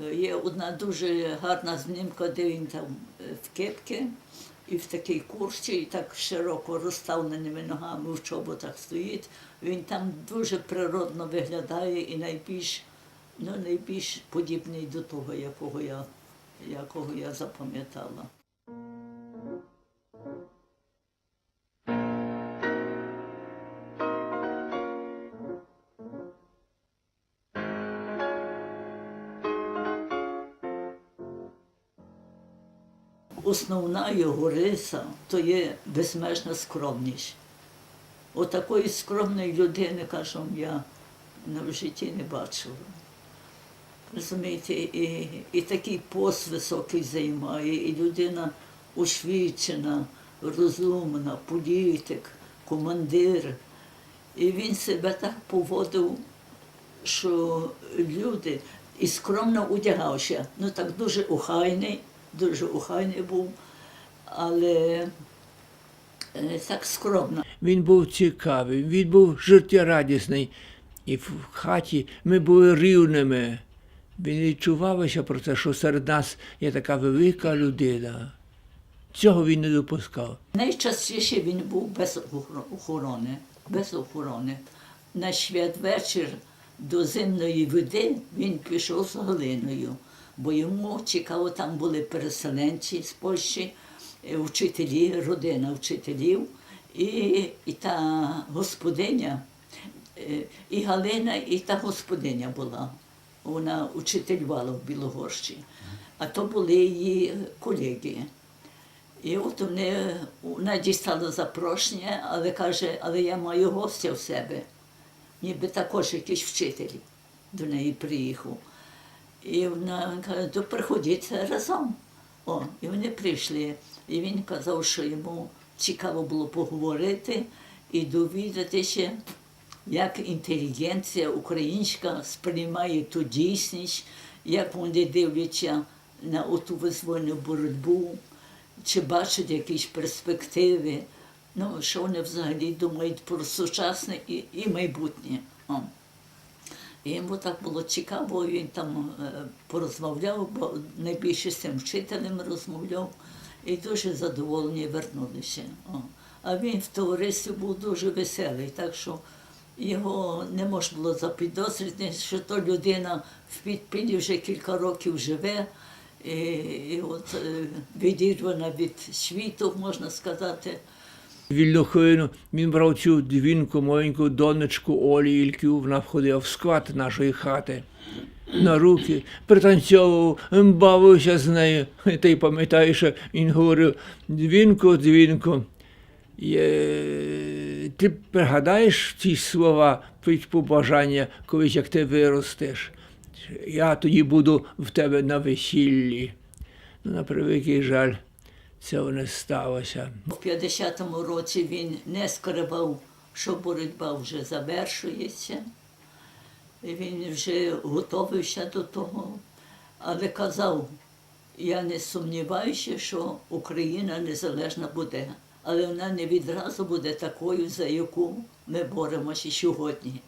Є одна дуже гарна знімка, де він там е, в кепці і в такій курці, і так широко розставленими ногами в чоботах стоїть. Він там дуже природно виглядає і найбільш, ну, найбільш подібний до того, якого я, якого я запам'ятала. Основна його риса то є безмежна скромність. Отакої скромної людини, кажу, я в житті не бачила. Розумієте, і, і такий пост високий займає, і людина освічена, розумна, політик, командир. І він себе так поводив, що люди і скромно одягався. Ну так дуже охайний, дуже охайний був, але е, так скромно. Він був цікавий, він був життєрадісний. І в хаті ми були рівними. Він відчувався про те, що серед нас є така велика людина. Цього він не допускав. Найчастіше він був без охорони. Без охорони. На святвечір до зимної води він пішов з Галиною, бо йому цікаво, там були переселенці з Польщі, е, вчителі, родина вчителів, і, і та господиня, е, і Галина, і та господиня була. Вона учителювала в Білогорщі. А то були її колеги. І от вони, вона дістала запрошення, але каже, але я маю гостя в себе. Ніби також якийсь вчитель до неї приїхав. І вона каже, то приходіть разом. О, і вони прийшли. І він казав, що йому цікаво було поговорити і довідатися, як інтелігенція українська сприймає ту дійсність, як вони дивляться на оту визвольну боротьбу, чи бачать якісь перспективи, ну, що вони взагалі думають про сучасне і, і майбутнє. О. Йому так було цікаво, він там е, порозмовляв, бо найбільше з цим вчителем розмовляв, і дуже задоволені вернулися. А він в товаристві був дуже веселий, так що його не можна було запідозрити, що то людина в підпілі вже кілька років живе, і, і от е, відірвана від світу, можна сказати. Вільну хвилину він брав цю двінку, маленьку донечку Олі Ільків, вона входила в склад нашої хати. На руки, пританцьовував, бавився з нею. Ти пам'ятаєш, він говорив дзвінко. Є... Ти пригадаєш ці слова, побажання, колись як ти виростеш. Я тоді буду в тебе на весіллі. Ну, на превеликий жаль, цього не сталося. У 50-му році він не скривав, що боротьба вже завершується. Він вже готовився до того, але казав, я не сумніваюся, що Україна незалежна буде, але вона не відразу буде такою, за яку ми боремося сьогодні.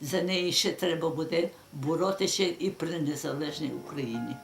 За неї ще треба буде боротися і при незалежній Україні.